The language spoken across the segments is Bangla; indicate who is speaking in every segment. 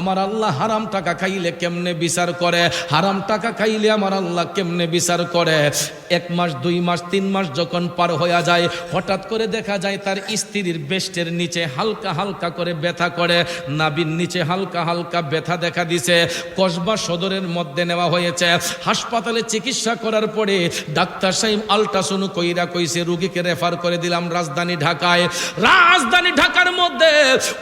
Speaker 1: আমার আল্লাহ হারাম টাকা খাইলে কেমনে বিচার করে? হারাম টাকা খাইলে আমার আল্লাহ কেমনে বিচার করে? এক মাস, দুই মাস, তিন মাস যখন পার হয়ে যায়, হঠাৎ করে দেখা যায় তার স্ত্রীর বেষ্টের নিচে হালকা হালকা করে ব্যথা করে। নাবির নিচে হালকা হালকা ব্যথা দেখা দিছে। কসবা সদরের মধ্যে নেওয়া হয়েছে। হাসপাতালে চিকিৎসা করার পরে ডাক্তার সাহেব আলট্রাসাউন্ড কইরা কইছে, রুগীকে রেফার করে দিলাম রাজধানী ঢাকায়। রাজধানী ঢাকার মধ্যে,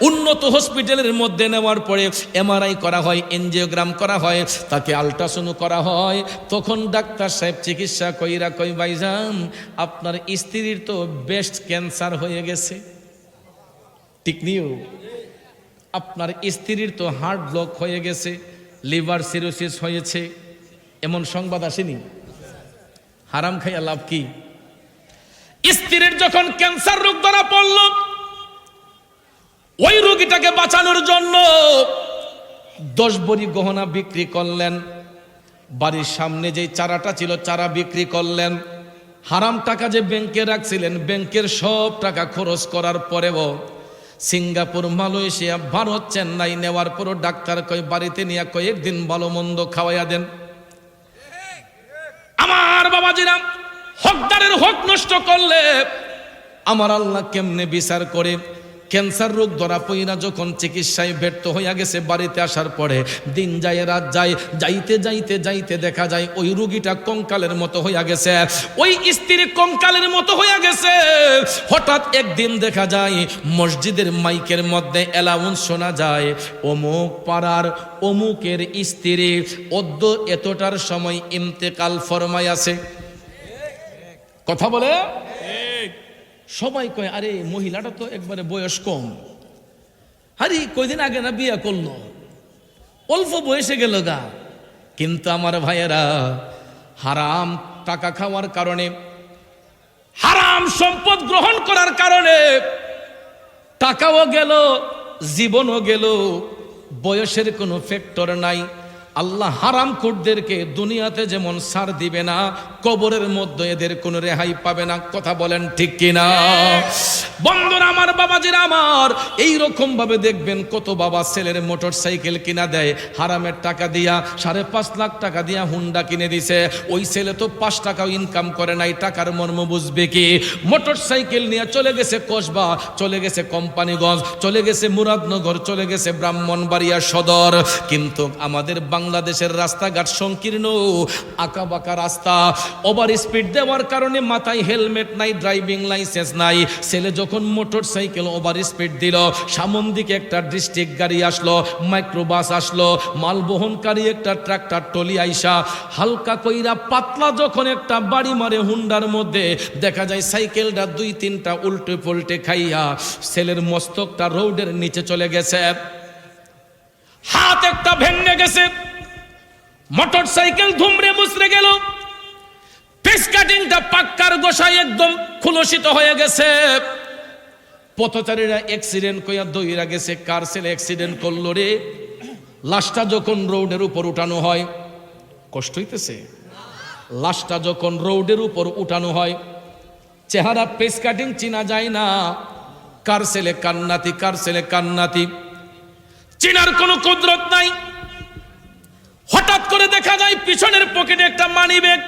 Speaker 1: উন্নত হসপিটালের মধ্যে নেওয়ার পরে এমআরআই করা হয় এনজিওগ্রাম করা হয়, তাকে আলট্রাসাউন্ড করা হয়। তখন ডাক্তার সাহেব চিকিৎসা কইরা কই ভাইজান, আপনার স্ত্রীর তো বেস্ট ক্যান্সার হয়ে গেছে। ঠিক নিও আপনার স্ত্রীর তো হার্ট ব্লক হয়ে গেছে লিভার সিরোসিস হয়েছে, এমন সংবাদ আসেনি? হারাম খাইয়া লাভ কি? স্ত্রীর যখন ক্যান্সার রোগ ধরা পড়ল, ওই রোগীটাকে বাঁচানোর জন্য দশ বড়ি গহনা বিক্রি করলেন। বাড়ির সামনে যে চারাটা ছিল, চারা বিক্রি করলেন। হারাম টাকা যে ব্যাংকে রাখছিলেন, ব্যাংকের সব টাকা খরচ করার পরেও সিঙ্গাপুর, মালয়েশিয়া, ভারত, চেন্নাই নেওয়ার পরও ডাক্তার কয়, বাড়িতে নিয়ে কয়েকদিন ভালো মন্দ খাওয়াইয়া দেন। আমার বাবাজিরাম হকদারের হক নষ্ট করলে আমার আল্লাহ কেমনে বিচার করে? ক্যান্সার রোগ ধরা পইরা যখন চিকিৎসায় ব্যর্থ হইয়া গেছে, বাড়িতে আসার পরে দিন যায়, রাত যায়, যাইতে যাইতে যাইতে দেখা যায় ওই রুগীটা কঙ্কালের মতো হইয়া গেছে। ওই স্ত্রী কঙ্কালের মতো হইয়া গেছে। হঠাৎ একদিন দেখা যায়, মসজিদের মাইকের মধ্যে অ্যালাউন্স শোনা যায়, অমুক পাড়ার অমুকের স্ত্রী অদ্য এতটার সময় ইন্তেকাল ফরমাই আছে কথা বলে? সবাই কয়, আরে, মহিলাটা তো একবারে বয়স কম। আরে কয়দিন আগে না বিয়ে করল। অল্প বয়সে গেল গা। কিন্তু আমার ভাইয়েরা, হারাম টাকা খাওয়ার কারণে, হারাম সম্পদ গ্রহণ করার কারণে টাকাও গেল, জীবনও গেল, বয়সের কোনো ফ্যাক্টর নাই। আল্লাহ হারাম কোটদেরকে দুনিয়াতে যেমন সার দিবে না, কবরের মধ্যে এদের কোনো রেহাই পাবে না। কথা বলেন ঠিক কিনা? বন্ধুরা আমার বাবাজির আমার এই রকম ভাবে দেখবেন কত বাবা ছেলের মোটর সাইকেল কিনা দেয়, হারামের টাকা দিয়া, সাড়ে পাঁচ লাখ টাকা দিয়া হুন্ডা কিনে দিছে। ওই ছেলে তো পাঁচ টাকাও ইনকাম করে নাই, টাকার মর্ম বুঝবে কি? মোটর সাইকেল নিয়ে চলে গেছে কসবা, চলে গেছে কোম্পানিগঞ্জ, চলে গেছে মুরাদনগর, চলে গেছে ব্রাহ্মণবাড়িয়া সদর। কিন্তু আমাদের বাংলাদেশের রাস্তাঘাট সংকীর্ণ আঁকা বাঁকা রাস্তা, ওভার স্পিড দেওয়ার কারণে মাথায় হেলমেট নাই, ড্রাইভিং লাইসেন্স নাই। ছেলে যখন মোটর সাইকেল ওভার স্পিড দিল সামন দিকে একটা ডিস্ট্রিক্ট গাড়ি আসলো, মাইক্রোবাস আসলো, মাল বহনকারী একটা ট্রাক্টর টলি আইসা, হালকা কইরা পাতলা যখন একটা বাড়ি মারে হুন্ডার মধ্যে, দেখা যায় সাইকেলটা দুই তিনটা উল্টে পল্টে খাইয়া ছেলের মস্তকটা রোডের নিচে চলে গেছে। হাত একটা ভেঙে গেছে। মোটর সাইকেল ধুমড়ে মুচড়ে গেল। ফেস কাটিংটা পাক্কার গোসাই একদম খুলসিত হয়ে গেছে। পথচারীরা অ্যাক্সিডেন্ট কইয়া দইরা গেছে। কার ছেলে অ্যাক্সিডেন্ট করল রে? লাশটা যখন রোডের উপর উঠানো হয়, কষ্ট হইতেছে? লাশটা যখন রোডের উপর উঠানো হয়, চেহারা পেস কাটিং চিনা যায় না। কার ছেলে কান্নাতি, কার ছেলে কান্নাতি? চিনার কোনো কুদরত নাই। হঠাৎ করে দেখা যায় পিছনের পকেটে একটা মানি ব্যাগ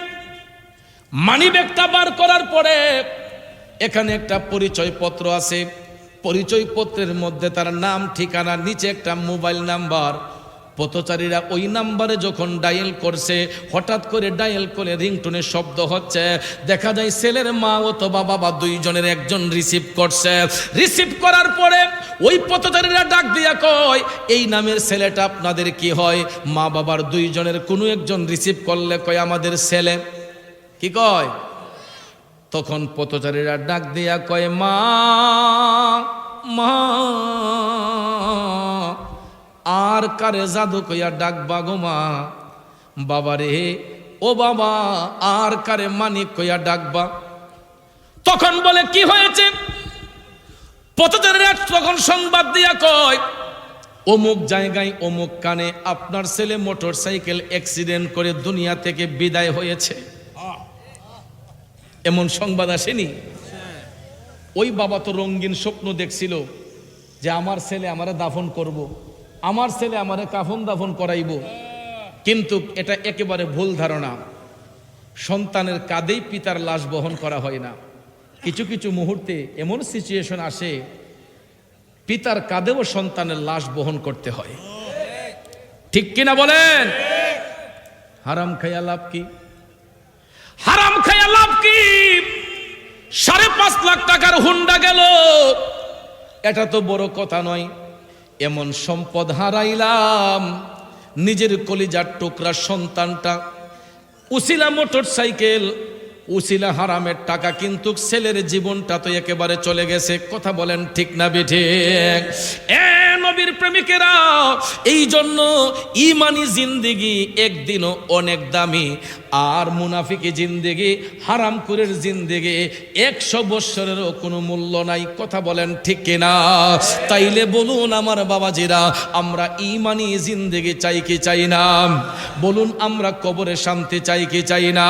Speaker 1: মানি ব্যাগটা বার করার পরে এখানে একটা পরিচয় পত্র আছে। পরিচয় পত্রের মধ্যে তার নাম, ঠিকানা, নিচে একটা মোবাইল নাম্বার পথচারীরা ওই নাম্বারে যখন ডায়াল করছে, হঠাৎ করে ডায়াল করে রিংটোনের শব্দ হচ্ছে। দেখা যায় ছেলের মা অথবা বাবা দুইজনের একজন রিসিভ করছে। রিসিভ করার পরে ওই পথচারীরা ডাক দিয়া কয়, এই নামের ছেলেটা আপনাদের কি হয়? মা বাবার দুইজনের কোনো একজন রিসিভ করলে কয় আমাদের ছেলে? কি কয়? তখন পথচারীরা ডাক দিয়া কয়, মা মা। আর কারে জাদু কইয়া ডাক বাগো মা? বাবা রে ও বাবা, আর কারে মানিক কইয়া ডাকবা? তখন বলে, কি হয়েছে? পথচারীরা তখন সংবাদ দিয়া কয়, অমুক জায়গায় অমুক কানে আপনার ছেলে মোটর সাইকেল অ্যাক্সিডেন্ট করে দুনিয়া থেকে বিদায় হয়েছে। এমন সংবাদ আসেনি? ওই বাবা তো রঙিন স্বপ্ন দেখছিল যে আমার ছেলে আমারে দাফন করব। আমার ছেলে আমারে কাফন দাফন করাইব। কিন্তু এটা একেবারে ভুল ধারণা। সন্তানের কাঁধেই পিতার লাশ বহন করা হয় না। কিছু কিছু মুহূর্তে এমন সিচুয়েশন আসে, পিতার কাঁধেও সন্তানের লাশ বহন করতে হয়। ঠিক কিনা বলেন? হারাম খাইয়া লাভ কি? হারাম খাইয়া লাভ কি? সাড়ে পাঁচ লাখ টাকার হুন্ডা গেল। এটা তো বড় কথা নয়। এমন সম্পদ হারাইলাম। নিজের কলিজার টুকরা সন্তানটা, উসিলা মোটর সাইকেল, উসিলা হারামের টাকা কিন্তু ছেলের জীবনটা তো একেবারে চলে গেছে। কথা বলেন ঠিক না বেঠে এ নবীর প্রেমিকেরা, এই জন্য ইমানি জিন্দিগি একদিনও অনেক দামি। আর মুনাফিকি জিন্দিগি হারাম কুরের জিন্দিগি একশো বৎসরেরও কোনো মূল্য নাই, কথা বলেন ঠিক কিনা? তাইলে বলুন আমার বাবাজিরা, আমরা ইমানি জিন্দিগি চাই কি চাই না? বলুন আমরা কবরে শান্তি চাই কি চাই না?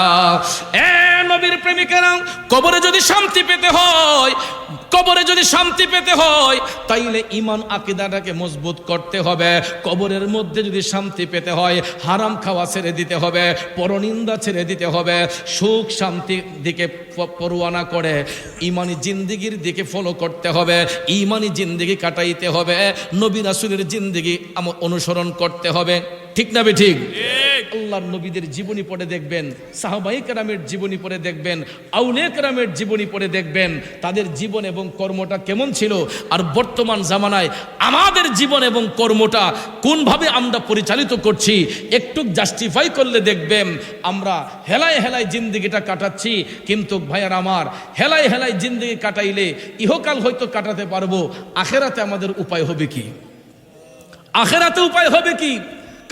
Speaker 1: এ নবীর প্রেমিকেরা, কবরে যদি শান্তি পেতে হয় কবরে যদি শান্তি পেতে হয়, তাইলে ইমান আকিদাটাকে মজবুত করতে হবে। কবরের মধ্যে যদি শান্তি পেতে হয়, হারাম খাওয়া ছেড়ে দিতে হবে, পরনিন্দা ছেড়ে দিতে হবে, সুখ শান্তির দিকে পরোয়ানা করে ইমানি জিন্দিগির দিকে ফলো করতে হবে ইমানি জিন্দিগি কাটাইতে হবে, নবী রাসুলের জিন্দিগি অনুসরণ করতে হবে। ঠিক না বে ঠিক? আল্লাহর নবীদের জীবনী পড়ে দেখবেন সাহাবাই কেরামের জীবনী পড়ে দেখবেন আউলে কেরামের জীবনী পড়ে দেখবেন, তাদের জীবন এবং কর্মটা কেমন ছিল? আর বর্তমান জামানায় আমাদের জীবন এবং কর্মটা কোনভাবে আমরা পরিচালিত করছি, একটু জাস্টিফাই করলে দেখবেন, আমরা হেলায় হেলায় জিন্দিগিটা কাটাচ্ছি। কিন্তু ভাইয়ার আমার, হেলায় হেলায় জিন্দিগি কাটাইলে ইহকাল হয়তো কাটাতে পারব, আখেরাতে আমাদের উপায় হবে কি? আখেরাতে উপায় হবে কি?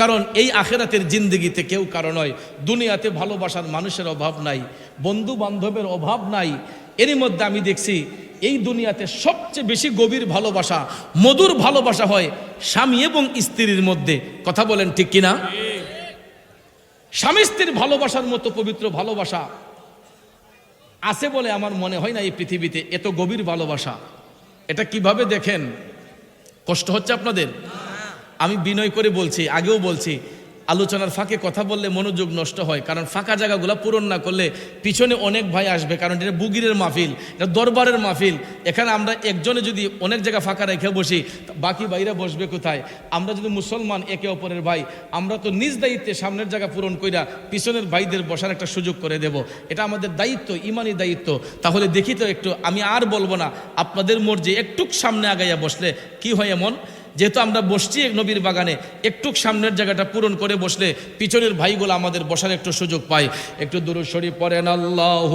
Speaker 1: কারণ এই আখেরাতের জিন্দগিতে কেউ কারও নয়। দুনিয়াতে ভালোবাসার মানুষের অভাব নাই বন্ধু বান্ধবের অভাব নাই। এরই মধ্যে আমি দেখছি, এই দুনিয়াতে সবচেয়ে বেশি গভীর ভালোবাসা, মধুর ভালোবাসা হয় স্বামী এবং স্ত্রীর মধ্যে। কথা বলেন ঠিক কিনা? স্বামী স্ত্রীর ভালোবাসার মতো পবিত্র ভালোবাসা আছে বলে আমার মনে হয় না এই পৃথিবীতে এত গভীর ভালোবাসা। এটা কীভাবে দেখেন? কষ্ট হচ্ছে আপনাদের? আমি বিনয় করে বলছি, আগেও বলছি, আলোচনার ফাঁকে কথা বললে মনোযোগ নষ্ট হয়, কারণ ফাঁকা জায়গাগুলো পূরণ না করলে পিছনে অনেক ভাই আসবে, কারণ এটা বুগিরের মাহফিল, এটা দরবারের মাহফিল। এখানে আমরা একজনে যদি অনেক জায়গা ফাঁকা রেখে বসি বাকি ভাইরা বসবে কোথায়? আমরা যদি মুসলমান, একে অপরের ভাই, আমরা তো নিজ দায়িত্বে সামনের জায়গা পূরণ কইরা পিছনের ভাইদের বসার একটা সুযোগ করে দেব। এটা আমাদের দায়িত্ব ইমানি দায়িত্ব। তাহলে দেখি তো একটু, আমি আর বলব না, আপনাদের মর্জি একটু সামনে আগাইয়া বসলে কি হয় এমন? যেহেতু আমরা বসছি নবীর বাগানে, একটু সামনের জায়গাটা পূরণ করে বসলে পিছনের ভাইগুলো আমাদের বসার একটু সুযোগ পায়। একটু দূর শরীফ পড়েন আল্লাহ